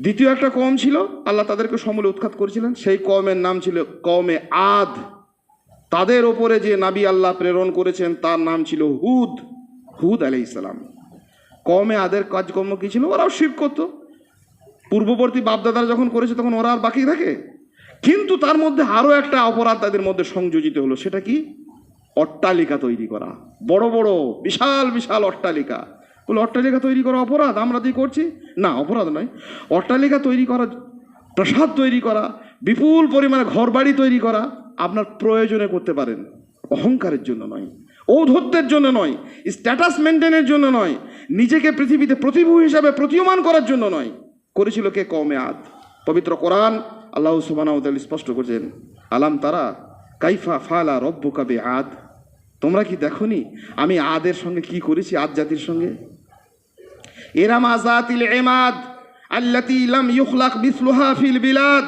দ্বিতীয় একটা কম ছিল, আল্লাহ তাদেরকে সমূলে উৎখাত করেছিলেন। সেই কমের নাম ছিল কমে আদ। তাদের ওপরে যে নাবি আল্লাহ প্রেরণ করেছেন, তার নাম ছিল হুদ হুদ আলাই ইসলাম কমে আদের কাজকর্ম কী ছিল? ওরাও শিব করতো। পূর্ববর্তী বাপদাদারা যখন করেছে, তখন ওরা আর বাকি থাকে। কিন্তু তার মধ্যে আরও একটা অপরাধ তাদের মধ্যে সংযোজিত হলো, সেটা কি? অট্টালিকা তৈরি করা। বড় বড়, বিশাল বিশাল অট্টালিকা। বলে অট্টালিকা তৈরি করা অপরাধ? আমরা দিয়ে করছি? না, অপরাধ নয়। অট্টালিকা তৈরি করা, প্রাসাদ তৈরি করা, বিপুল পরিমাণে ঘরবাড়ি তৈরি করা আপনার প্রয়োজনে করতে পারেন। অহংকারের জন্য নয় ঔধত্যের জন্য নয় স্ট্যাটাস মেনটেনের জন্য নয়, নিজেকে পৃথিবীতে প্রতিভু হিসাবে প্রতীয়মান করার জন্য নয়। করেছিল কে? কমে আদ। পবিত্র কোরআন আল্লাহ সুবানাউদ্দাল স্পষ্ট করছেন, আলাম তারা কাইফা ফালা রব্য কাবে আদ তোমরা কি দেখনি আমি আদের সঙ্গে কি করেছি, আদ জাতির সঙ্গে? এমাদ আল্লাতি ইলাম ইউখলাক ফিল বিলাদ।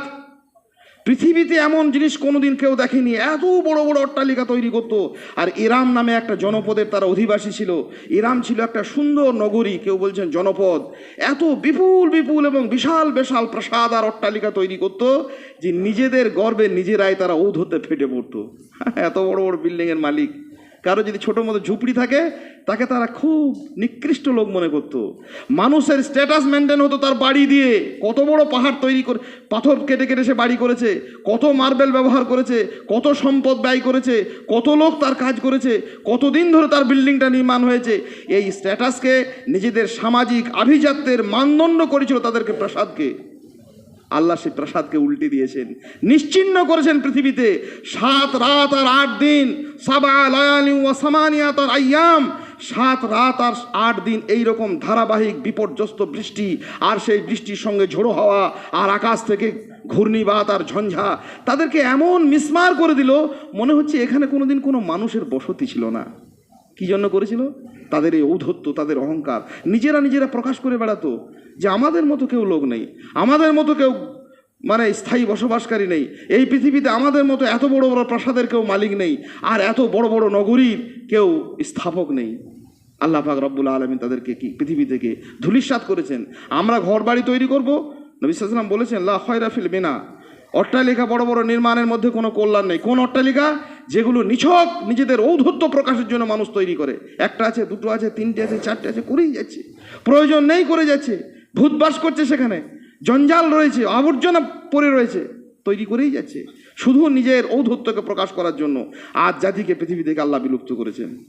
পৃথিবীতে এমন জিনিস কোনোদিন কেউ দেখেনি, এত বড় বড় অট্টালিকা তৈরি করতো। আর ইরাম নামে একটা জনপদের তারা অধিবাসী ছিল। ইরাম ছিল একটা সুন্দর নগরী, কেউ বলছেন জনপদ। এত বিপুল বিপুল এবং বিশাল বিশাল প্রাসাদ আর অট্টালিকা তৈরি করতো যে নিজেদের গর্বে নিজেরাই তারা ঔধতে ফেটে পড়তো। এত বড় বড় বিল্ডিংয়ের মালিক। কারও যদি ছোটো মতো ঝুপড়ি থাকে, তাকে তারা খুব নিকৃষ্ট লোক মনে করত। মানুষের স্ট্যাটাস মেনটেন হতো তার বাড়ি দিয়ে। কত বড় পাহাড় তৈরি করে, পাথর কেটে কেটে সে বাড়ি করেছে, কত মার্বেল ব্যবহার করেছে, কত সম্পদ ব্যয় করেছে, কত লোক তার কাজ করেছে, কতদিন ধরে তার বিল্ডিংটা নির্মাণ হয়েছে। এই স্ট্যাটাসকে নিজেদের সামাজিক আভিজাত্যের মানদণ্ড করেছিল তাদেরকে প্রাসাদকে। আল্লাহ সেই প্রাসাদকে উল্টে দিয়েছেন। নিশ্চিন্ন করেছেন পৃথিবীতে। সাত রাত আর আট দিন, সাবা লায়ালি আইয়াম সাত রাত আর আট দিন এই রকম ধারাবাহিক বিপর্যস্ত বৃষ্টি আর সেই বৃষ্টির সঙ্গে ঝোড়ো হাওয়া আর আকাশ থেকে ঘূর্ণিবাত আর ঝঞ্ঝা তাদেরকে এমন মিসমার করে দিল, মনে হচ্ছে এখানে কোনোদিন কোনো মানুষের বসতি ছিল না। কি জন্য করেছিল? তাদের এই ঔদ্ধত্য, তাদের অহংকার। নিজেরা নিজেরা প্রকাশ করে বেড়াতো যে আমাদের মতো কেউ লোক নেই, আমাদের মতো কেউ মানে স্থায়ী বসবাসকারী নেই। এই পৃথিবীতে আমাদের মতো এত বড় বড় প্রাসাদের কেউ মালিক নেই, আর এত বড় বড় নগরীর কেউ স্থাপক নেই। আল্লাহ পাক রব্বুল আলমী তাদেরকে কি পৃথিবী থেকে ধুলিস্বাত করেছেন। আমরা ঘর বাড়ি তৈরি করব। নবী সাল্লাম বলেছেন, লা খয়রাফিল বিনা। অট্টালিকা বড় বড় নির্মাণের মধ্যে কোনো কল্যাণ নেই। কোন অট্টালিকা যেগুলো নিছক নিজেদের ঔদ্ধত্য প্রকাশের জন্য মানুষ তৈরি করে। একটা আছে, দুটো আছে, তিনটে আছে, চারটে আছে করেই যাচ্ছে। প্রয়োজন নেই করে যাচ্ছে। ভূত বাস করছে সেখানে। জঞ্জাল রয়েছে, আবর্জনা পড়ে রয়েছে, তৈরি করেই যাচ্ছে। শুধু নিজের ঔদ্ধত্যকে প্রকাশ করার জন্য আজ জাতিকে পৃথিবী থেকে আল্লাহ বিলুপ্ত করেছেন।